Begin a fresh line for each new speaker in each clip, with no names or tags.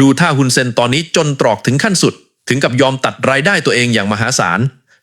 ดูท่าฮุนเซนตอนนี้จนตรอกถึงขั้นสุด ถึงกับยอมตัดรายได้ตัวเองอย่างมหาศาล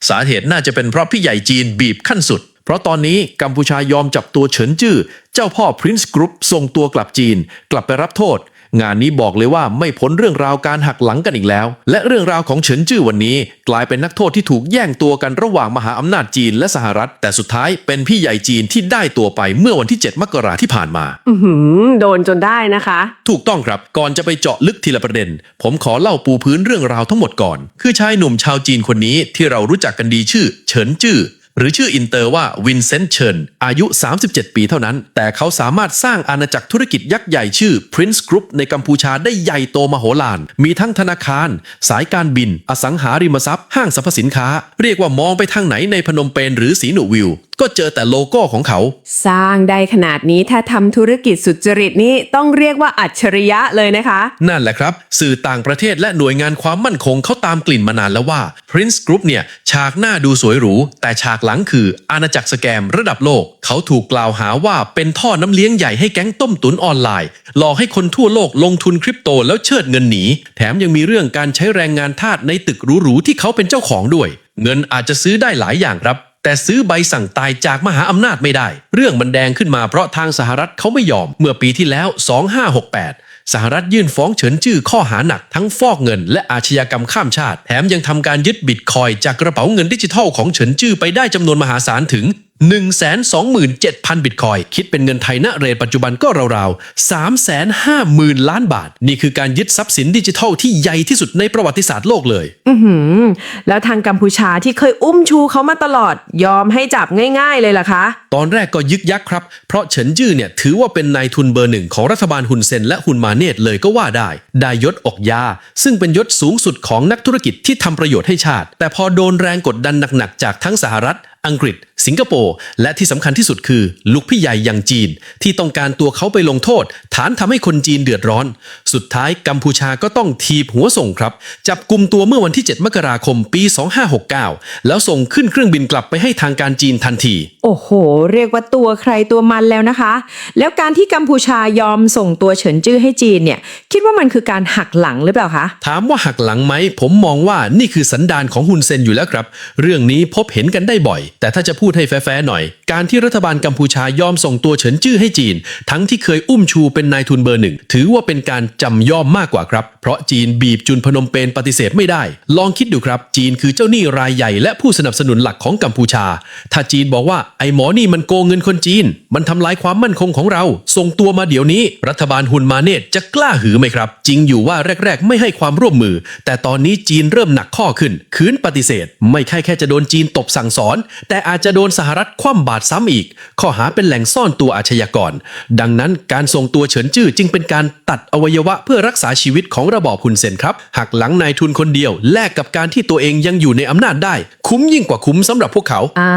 สาเหตุน่าจะเป็นเพราะพี่ใหญ่จีนบีบขั้นสุด เพราะตอนนี้กัมพูชายอมจับตัวเฉินจื้อเจ้าพ่อพรินซ์กรุ๊ปส่งตัวกลับจีน กลับไปรับโทษ งานนี้บอกเลยว่าไม่พ้นเรื่องราวการหักหลังกันอีกแล้ว และเรื่องราวของเฉินจื้อวันนี้ กลายเป็นนักโทษที่ถูกแย่งตัวกันระหว่างมหาอำนาจจีนและสหรัฐ แต่สุดท้ายเป็นพี่ใหญ่จีนที่ได้ตัวไปเมื่อวันที่ 7 มกราที่ผ่านมา
อือหือโดนจนได้นะคะ
ถูกต้องครับก่อนจะไปเจาะลึกทีละประเด็น ผมขอเล่าปูพื้นเรื่องราวทั้งหมดก่อน คือชายหนุ่มชาวจีนคนนี้ที่เรารู้จักกันดีชื่อ เฉินจื้อ หรือชื่ออินเตอร์ว่าวินเซนต์เฉินอายุ 37 ปีเท่านั้น แต่เขาสามารถสร้างอาณาจักรธุรกิจยักษ์ใหญ่ชื่อ Prince Group ในกัมพูชาได้ใหญ่โตมโหฬาร มีทั้งธนาคาร สายการบิน อสังหาริมทรัพย์ ห้างสรรพสินค้า เรียกว่ามองไปทางไหนในพนมเปญหรือสีหนุวิวก็เจอแต่โลโก้ของเขา
สร้างได้ขนาดนี้ถ้าทำธุรกิจสุจริตนี่ต้องเรียกว่าอัจฉริยะเลยนะคะ
นั่นแหละครับ สื่อต่างประเทศและหน่วยงานความมั่นคงเขาตามกลิ่นมานานแล้วว่า Prince Group เนี่ย ฉากหน้าดูสวยหรู แต่ฉากหลังคืออาณาจักรสแกมระดับโลก เขาถูกกล่าวหาว่าเป็นท่อน้ำเลี้ยงใหญ่ให้แก๊งต้มตุ๋นออนไลน์ หลอกให้คนทั่วโลกลงทุนคริปโตแล้วเชิดเงินหนี แถมยังมีเรื่องการใช้แรงงานทาสในตึกหรูๆที่เขาเป็นเจ้าของด้วย เงินอาจจะซื้อได้หลายอย่างครับ แต่ซื้อใบสั่งตายจากมหาอำนาจไม่ได้ เรื่องมันแดงขึ้นมาเพราะทางสหรัฐเขาไม่ยอม เมื่อปีที่แล้ว 2568 สหรัฐยื่นฟ้องเฉินจื้อข้อหาหนักทั้งฟอกเงิน และอาชญากรรมข้ามชาติ แถมยังทำการยึดบิตคอยจากกระเป๋าเงินดิจิทัลของเฉินจื้อไปได้จำนวนมหาศาลถึง 127,000 บิตคอยน์คิดเป็นเงินไทยณเรทปัจจุบันก็ราวๆ 350,000 ล้านบาท นี่คือการยึดทรัพย์สินดิจิทัลที่ใหญ่ที่สุดในประวัติศาสตร์โลกเลย
อือหือแล้วทางกัมพูชาที่เคยอุ้มชูเขามาตลอดยอมให้จับง่ายๆเลยล่ะคะ
ตอนแรกก็ยึกยักครับ เพราะเฉินจื้อเนี่ยถือว่าเป็นนายทุนเบอร์หนึ่งของรัฐบาลฮุนเซนและฮุนมาเนตเลยก็ว่าได้ ได้ยศอกยา ซึ่งเป็นยศสูงสุดของนักธุรกิจที่ทำประโยชน์ให้ชาติ แต่พอโดนแรงกดดันหนักๆจากทั้งสหรัฐ อังกฤษ สิงคโปร์ และที่สำคัญที่สุดคือ ลูกพี่ใหญ่อย่างจีน ที่ต้องการตัวเขาไปลงโทษ ฐานทำให้คนจีนเดือดร้อน สุดท้ายกัมพูชาก็ต้องทีบหัวส่งครับ จับกลุ่มตัวเมื่อวันที่ 7 มกราคมปี 2569 แล้วส่งขึ้นเครื่องบินกลับไปให้ทางการจีนทันที
โอ้โห เรียกว่าตัวใครตัวมันแล้วนะคะ แล้วการที่กัมพูชายอมส่งตัวเฉินจื้อให้จีนเนี่ยคิดว่ามันคือการหักหลังหรือเปล่าคะ
ถามว่าหักหลังไหมผมมองว่านี่คือสันดานของฮุนเซนอยู่แล้วครับ เรื่องนี้พบเห็นกันได้บ่อย แต่ถ้าจะพูดให้แฟร์หน่อย การที่รัฐบาลกัมพูชายอมส่งตัวเฉินจื้อให้จีน ทั้งที่เคยอุ้มชูเป็นนายทุนเบอร์หนึ่ง ถือว่าเป็นการจำยอมมากกว่าครับ เพราะจีนบีบจุนพนมเปญปฏิเสธไม่ได้ ลองคิดดูครับ จีนคือเจ้าหนี้รายใหญ่และผู้สนับสนุนหลักของกัมพูชา ถ้าจีนบอกว่าไอ้หมอนี่มันโกงเงินคนจีน มันทำลายความมั่นคงของเรา ส่งตัวมาเดี๋ยวนี้ รัฐบาลฮุนมาเนตจะกล้าหือไหมครับ จริงอยู่ว่าแรก ๆ ไม่ให้ความร่วมมือ แต่ตอนนี้จีนเริ่มหนักข้อขึ้น คืนปฏิเสธ ไม่ใช่แค่จะโดนจีนตบสั่งสอน แต่แต่อาจจะโดนสหรัฐคว่ำบาตรซ้ำอีก ข้อหาเป็นแหล่งซ่อนตัวอาชญากร ดังนั้นการส่งตัวเฉินจื้อจึงเป็นการตัดอวัยวะเพื่อรักษาชีวิตของระบอบฮุนเซนครับหักหลังนายทุนคนเดียว แลกกับการที่ตัวเองยังอยู่ในอำนาจได้ คุ้มยิ่งกว่าคุ้มสำหรับพวกเขา
อ่า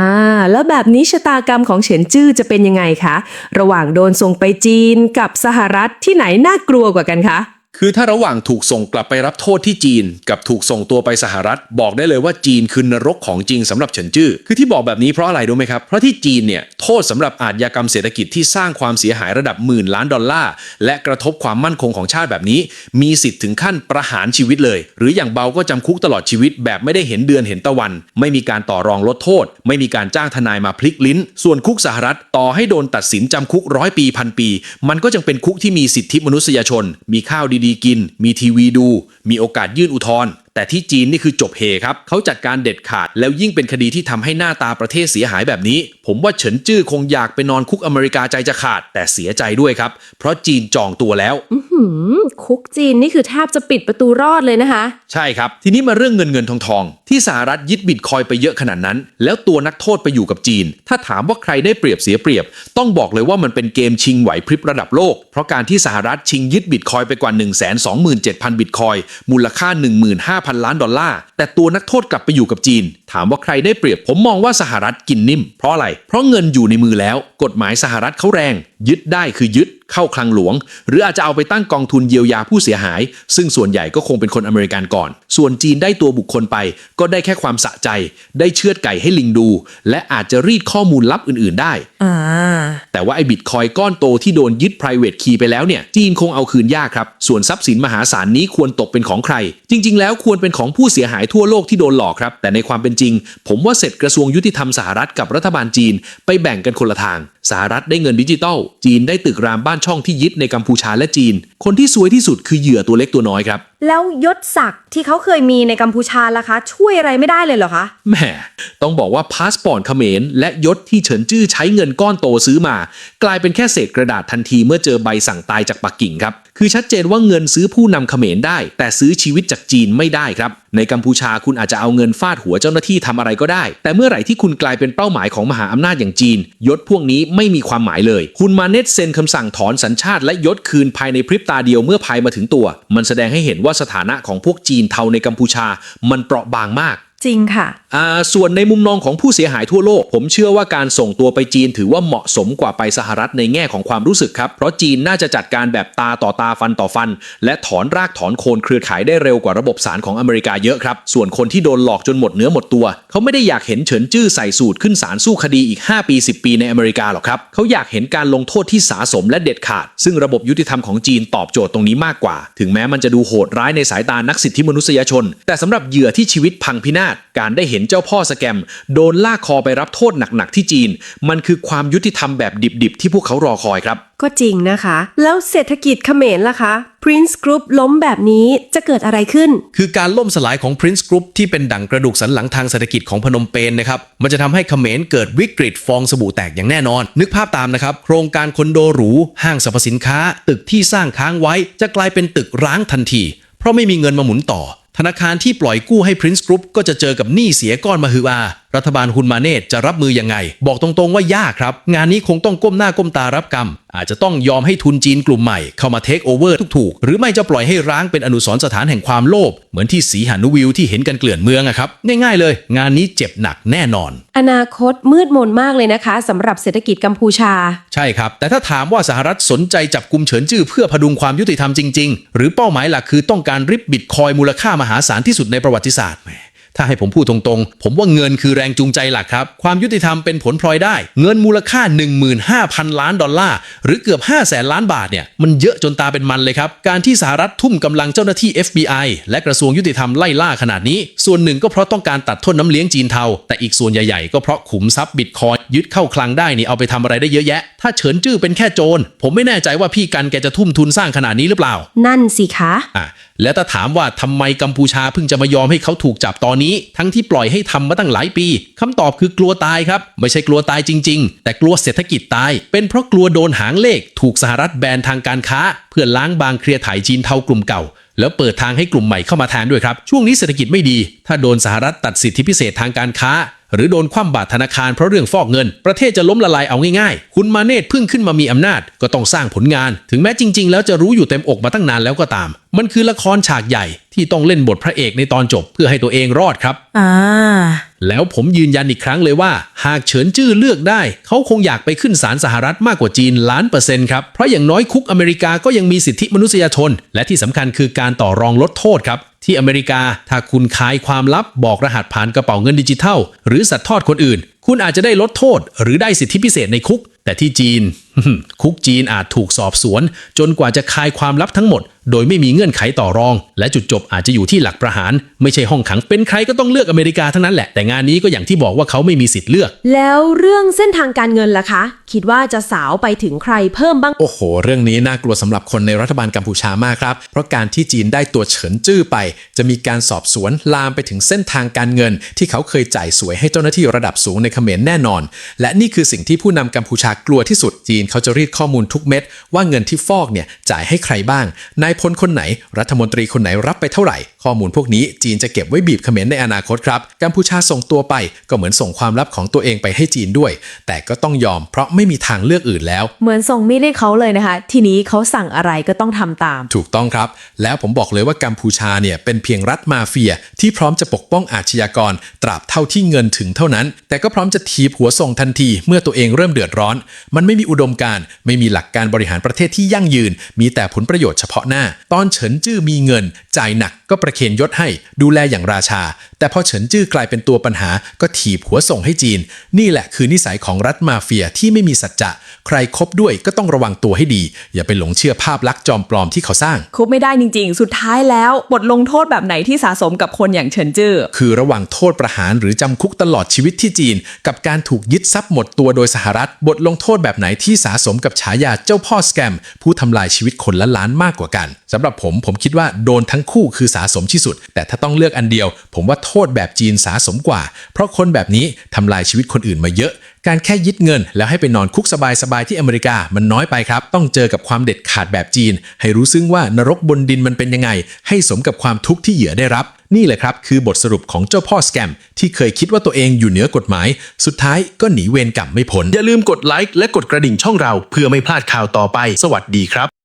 แล้วแบบนี้ชะตากรรมของเฉินจื้อจะเป็นยังไงคะ ระหว่างโดนส่งไปจีนกับสหรัฐที่ไหนน่ากลัวกว่ากันคะ
คือถ้าระหว่างถูกส่งกลับไปรับโทษที่จีน กับถูกส่งตัวไปสหรัฐ บอกได้เลยว่าจีนคือนรกของจริงสำหรับเฉินจื้อคือที่บอกแบบนี้เพราะอะไรรู้ไหมครับ เพราะที่จีนเนี่ยโทษสำหรับอาชญากรรมเศรษฐกิจที่สร้างความเสียหายระดับหมื่นล้านดอลลาร์และกระทบความมั่นคงของชาติแบบนี้ มีสิทธิ์ถึงขั้นประหารชีวิตเลย หรืออย่างเบาก็จำคุกตลอดชีวิต แบบไม่ได้เห็นเดือนเห็นตะวัน ไม่มีการต่อรองลดโทษ ไม่มีการจ้างทนายมาพลิกลิ้น ส่วนคุกสหรัฐต่อให้โดนตัดสินจำคุกร้อยปีพันปี มันก็ยังเป็นคุกที่มีสิทธิมนุษยชน มีข้าวดีีกิน มีทีวีดู มีโอกาสยื่นอุทธรณ์ แต่ที่จีนนี่คือจบเฮครับเขาจัดการเด็ดขาด แล้วยิ่งเป็นคดีที่ทำให้หน้าตาประเทศเสียหายแบบนี้ ผมว่าเฉินจื้อคงอยากไปนอนคุกอเมริกาใจจะขาด แต่เสียใจด้วยครับ เพราะจีนจองตัวแล้ว
หืมคุกจีนนี่คือแทบจะปิดประตูรอดเลยนะคะ
ใช่ครับ ทีนี้มาเรื่องเงินเงินทองทอง ที่สหรัฐยึดบิตคอยไปเยอะขนาดนั้น แล้วตัวนักโทษไปอยู่กับจีน ถ้าถามว่าใครได้เปรียบเสียเปรียบ ต้องบอกเลยว่ามันเป็นเกมชิงไหวพริบระดับโลก เพราะการที่สหรัฐชิงยึดบิตคอยไปกว่า 1 2 7 0 0 0 บิตคอยมูลค่า 15,000ล้านดอลลาร์ แต่ตัวนักโทษกลับไปอยู่กับจีน ถามว่าใครได้เปรียบ ผมมองว่าสหรัฐกินนิ่ม เพราะอะไร เพราะเงินอยู่ในมือแล้ว กฎหมายสหรัฐเขาแรง ยึดได้คือยึดเข้าคลังหลวง หรืออาจจะเอาไปตั้งกองทุนเยียวยาผู้เสียหาย ซึ่งส่วนใหญ่ก็คงเป็นคนอเมริกันก่อน ส่วนจีนได้ตัวบุคคลไป ก็ได้แค่ความสะใจ ได้เชือดไก่ให้ลิงดู และอาจจะรีดข้อมูลลับอื่นๆได้
อ่า
แต่ว่าไอ้บิตคอยก้อนโตที่โดนยึด private key ไปแล้วเนี่ย จีนคงเอาคืนยากครับ ส่วนทรัพย์สินมหาศาลนี้ควรตกเป็นของใคร จริง ๆ แล้วควรเป็นของผู้เสียหายทั่วโลกที่โดนหลอกครับ แต่ในความเป็นจริงผมว่าเสร็จกระทรวงยุติธรรมสหรัฐกับรัฐบาลจีน ไปแบ่งกันคนละทาง สหรัฐได้เงินดิจิตอล จีนได้ตึกรามบ้านช่องที่ยึดในกัมพูชาและจีน คนที่ซวยที่สุดคือเหยื่อตัวเล็กตัวน้อยครับ
แล้วยศศักดิ์ที่เขาเคยมีในกัมพูชาล่ะคะ ช่วยอะไรไม่ได้เลยเหรอคะ
แหม ต้องบอกว่าพาสปอร์ตเขมรและยศที่เฉินจื้อใช้เงินก้อนโตซื้อมา กลายเป็นแค่เศษกระดาษทันทีเมื่อเจอใบสั่งตายจากปักกิ่งครับ คือชัดเจนว่าเงินซื้อผู้นำเขมรได้ แต่ซื้อชีวิตจากจีนไม่ได้ครับ ในกัมพูชาคุณอาจจะเอาเงินฟาดหัวเจ้าหน้าที่ทำอะไรก็ได้ แต่เมื่อไหร่ที่คุณกลายเป็นเป้าหมายของมหาอำนาจอย่างจีน ยศพวกนี้ไม่มีความหมายเลย คุณมาเนตเซ็นคำสั่งถอนสัญชาติและยศคืนภายในพริบตาเดียวเมื่อภายมาถึงตัว มันแสดงให้เห็นว่าสถานะของพวกจีนเทาในกัมพูชา มันเปราะบางมาก
จริงค่ะ
อ่าส่วนในมุมมองของผู้เสียหายทั่วโลก ผมเชื่อว่าการส่งตัวไปจีนถือว่าเหมาะสมกว่าไปสหรัฐในแง่ของความรู้สึกครับ เพราะจีนน่าจะจัดการแบบตาต่อตาฟันต่อฟัน และถอนรากถอนโคนเครือข่ายได้เร็วกว่าระบบศาลของอเมริกาเยอะครับ ส่วนคนที่โดนหลอกจนหมดเนื้อหมดตัว เขาไม่ได้อยากเห็นเฉินจื้อใส่สูตรขึ้นศาลสู้คดีอีก 5 ปี 10 ปีในอเมริกาหรอกครับเขาอยากเห็นการลงโทษที่สาสมและเด็ดขาด ซึ่งระบบยุติธรรมของจีนตอบโจทย์ตรงนี้มากกว่า ถึงแม้มันจะดูโหดร้ายในสายตานักสิทธิมนุษยชน แต่สำหรับเหยื่อที่ชีวิตพังพินาศการได้เห็นเจ้าพ่อสแกม โดนลากคอไปรับโทษหนักๆที่จีน มันคือความยุติธรรมแบบดิบๆ ที่พวกเขารอคอยครับ
ก็จริงนะคะ แล้วเศรษฐกิจเขมรล่ะคะ Prince Group ล้มแบบนี้จะเกิดอะไรขึ้น
คือการล่มสลายของ Prince Group ที่เป็นดั่งกระดูกสันหลังทางเศรษฐกิจของพนมเปญนะครับ มันจะทำให้เขมรเกิดวิกฤตฟองสบู่แตกอย่างแน่นอน นึกภาพตามนะครับ โครงการคอนโดหรู ห้างสรรพสินค้า ตึกที่สร้างค้างไว้ จะกลายเป็นตึกร้างทันที เพราะไม่มีเงินมาหมุนต่อ ธนาคารที่ปล่อยกู้ให้ Prince Group ก็จะเจอกับหนี้เสียก้อนมหึอารัฐบาลฮุนมาเนตจะรับมือยังไง บอกตรงๆว่ายากครับ งานนี้คงต้องก้มหน้าก้มตารับกรรม อาจจะต้องยอมให้ทุนจีนกลุ่มใหม่เข้ามาเทคโอเวอร์ถูกๆ หรือไม่จะปล่อยให้ร้างเป็นอนุสรณ์สถานแห่งความโลภเหมือนที่สีหานุวิวที่เห็นกันเกลื่อนเมืองอะครับง่ายๆเลย งานนี้เจ็บหนักแน่นอน
อนาคตมืดมนมากเลยนะคะสำหรับเศรษฐกิจกัมพูชา
ใช่ครับ แต่ถ้าถามว่าสหรัฐสนใจจับกลุ่มเฉินจื้อเพื่อพดุงความยุติธรรมจริง ๆ หรือเป้าหมายหลักคือต้องการริบบิตคอยน์มูลค่ามหาศาลที่สุดในประวัติศาสตร์แหม ถ้าให้ผมพูดตรงๆ ผมว่าเงินคือแรงจูงใจหลักครับ ความยุติธรรมเป็นผลพลอยได้ เงินมูลค่า 15,000 ล้านดอลลาร์ หรือเกือบ 5 0 0แสนล้านบาทเนี่ย มันเยอะจนตาเป็นมันเลยครับ การที่สหรัฐทุ่มกำลังเจ้าหน้าที่ FBI และกระทรวงยุติธรรมไล่ล่าขนาดนี้ ส่วนหนึ่งก็เพราะต้องการตัดทนน้ำเลี้ยงจีนเทา แต่อีกส่วนใหญ่ๆ ก็เพราะขุมทรัพย์บิตคอยน์ยึดเข้าคลังได้นี่เอาไปทำอะไรได้เยอะแยะ ถ้าเฉินจื้อเป็นแค่โจร ผมไม่แน่ใจว่าพี่กันแกจะทุ่มทุนสร้างขนาดนี้หรือเปล่า
นั่นสิคะ
อะ แล้วถ้าถามว่าทำไมกัมพูชาเพิ่งจะมายอมให้เขาถูกจับตอนนี้ ทั้งที่ปล่อยให้ทำมาตั้งหลายปีคำตอบคือกลัวตายครับ ไม่ใช่กลัวตายจริง ๆ แต่กลัวเศรษฐกิจตาย เป็นเพราะกลัวโดนหางเลข ถูกสหรัฐแบนทางการค้า เพื่อล้างบางเครือข่ายจีนเทากลุ่มเก่าแล้วเปิดทางให้กลุ่มใหม่เข้ามาแทนด้วยครับ ช่วงนี้เศรษฐกิจไม่ดี ถ้าโดนสหรัฐตัดสิทธิพิเศษทางการค้า หรือโดนคว่ำบาตรธนาคารเพราะเรื่องฟอกเงิน ประเทศจะล้มละลายเอาง่ายๆ คุณมาเนตเพิ่งขึ้นมามีอำนาจ ก็ต้องสร้างผลงาน ถึงแม้จริงๆ แล้วจะรู้อยู่เต็มอกมาตั้งนานแล้วก็ตาม มันคือละครฉากใหญ่ที่ต้องเล่นบทพระเอกในตอนจบเพื่อให้ตัวเองรอดครับ
อ่า
แล้วผมยืนยันอีกครั้งเลยว่า หากเฉินจื้อเลือกได้ เขาคงอยากไปขึ้นศาลสหรัฐมากกว่าจีนล้านเปอร์เซ็นต์ครับ เพราะอย่างน้อยคุกอเมริกาก็ยังมีสิทธิมนุษยชน และที่สำคัญคือการต่อรองลดโทษครับ ที่อเมริกา ถ้าคุณขายความลับบอกรหัสผ่านกระเป๋าเงินดิจิทัล หรือสัตว์ทอดคนอื่น คุณอาจจะได้ลดโทษ หรือได้สิทธิพิเศษในคุก แต่ที่จีน คุกจีนอาจถูกสอบสวน จนกว่าจะคายความลับทั้งหมด โดยไม่มีเงื่อนไขต่อรอง และจุดจบอาจจะอยู่ที่หลักประหาร ไม่ใช่ห้องขังเป็นใครก็ต้องเลือกอเมริกาทั้งนั้นแหละแต่งานนี้ก็อย่างที่บอกว่าเขาไม่มีสิทธิ์เลือก
แล้วเรื่องเส้นทางการเงินล่ะคะ คิดว่าจะสาวไปถึงใครเพิ่มบ้าง
โอ้โห เรื่องนี้น่ากลัวสำหรับคนในรัฐบาลกัมพูชามากครับ เพราะการที่จีนได้ตัวเฉินจื้อไป จะมีการสอบสวนลามไปถึงเส้นทางการเงิน ที่เขาเคยจ่ายสวยให้เจ้าหน้าที่ระดับสูงในเขมรแน่นอน และนี่คือสิ่งที่ผู้นำกัมพูชากลัวที่สุดจีน
เขาจะรีดข้อมูลทุกเม็ด ว่าเงินที่ฟอกเนี่ยจ่ายให้ใครบ้าง นายพลคนไหน รัฐมนตรีคนไหนรับไปเท่าไหร่ ข้อมูลพวกนี้จีนจะเก็บไว้บีบเขมรในอนาคตครับกัมพูชาส่งตัวไปก็เหมือนส่งความลับของตัวเองไปให้จีนด้วย แต่ก็ต้องยอมเพราะไม่มีทางเลือกอื่นแล้ว
เหมือนส่งมีดให้เขาเลยนะคะ ทีนี้เขาสั่งอะไรก็ต้องทำตาม
ถูกต้องครับ แล้วผมบอกเลยว่ากัมพูชาเนี่ยเป็นเพียงรัฐมาเฟีย ที่พร้อมจะปกป้องอาชญากร ตราบเท่าที่เงินถึงเท่านั้น แต่ก็พร้อมจะทีบหัวส่งทันที เมื่อตัวเองเริ่มเดือดร้อน มันไม่มีอุดมการณ์ไม่มีหลักการบริหารประเทศที่ยั่งยืน มีแต่ผลประโยชน์เฉพาะหน้า ตอนเฉินจื้อมีเงิน จ่ายหนักก็ประเคนยศให้ ดูแลอย่างราชา แต่พอเฉินจื้อกลายเป็นตัวปัญหา ก็ถีบหัวส่งให้จีน นี่แหละคือนิสัยของรัฐมาเฟียที่ไม่มีสัจจะ ใครคบด้วยก็ต้องระวังตัวให้ดี อย่าไปหลงเชื่อภาพลักษณ์จอมปลอมที่เขาสร้าง
คุบไม่ได้จริง ๆ สุดท้ายแล้วบทลงโทษแบบไหนที่สะสมกับคนอย่างเฉินจื้อ
คือระหว่างโทษประหารหรือจำคุกตลอดชีวิตที่จีน กับการถูกยึดทรัพย์หมดตัวโดยสหรัฐ บทลงโทษแบบไหนที่สะสมกับฉายาเจ้าพ่อสแกม ผู้ทำลายชีวิตคนละล้านมากกว่ากันสำหรับผมผมคิดว่าโดนทั้งคู่คือสะสมที่สุด แต่ถ้าต้องเลือกอันเดียว ผมว่าโทษแบบจีนสะสมกว่า เพราะคนแบบนี้ทำลายชีวิตคนอื่นมาเยอะ การแค่ยึดเงิน แล้วให้ไปนอนคุกสบายๆที่อเมริกามันน้อยไปครับ ต้องเจอกับความเด็ดขาดแบบจีน ให้รู้ซึ้งว่านรกบนดินมันเป็นยังไง ให้สมกับความทุกข์ที่เหยื่อได้รับ นี่แหละครับ คือบทสรุปของเจ้าพ่อสแกมที่เคยคิดว่าตัวเองอยู่เหนือกฎหมาย สุดท้ายก็หนีเวรกรรมไม่พ้น
อย่าลืมกดไลค์และกดกระดิ่งช่องเรา เพื่อไม่พลาดข่าวต่อไป สวัสดีครับ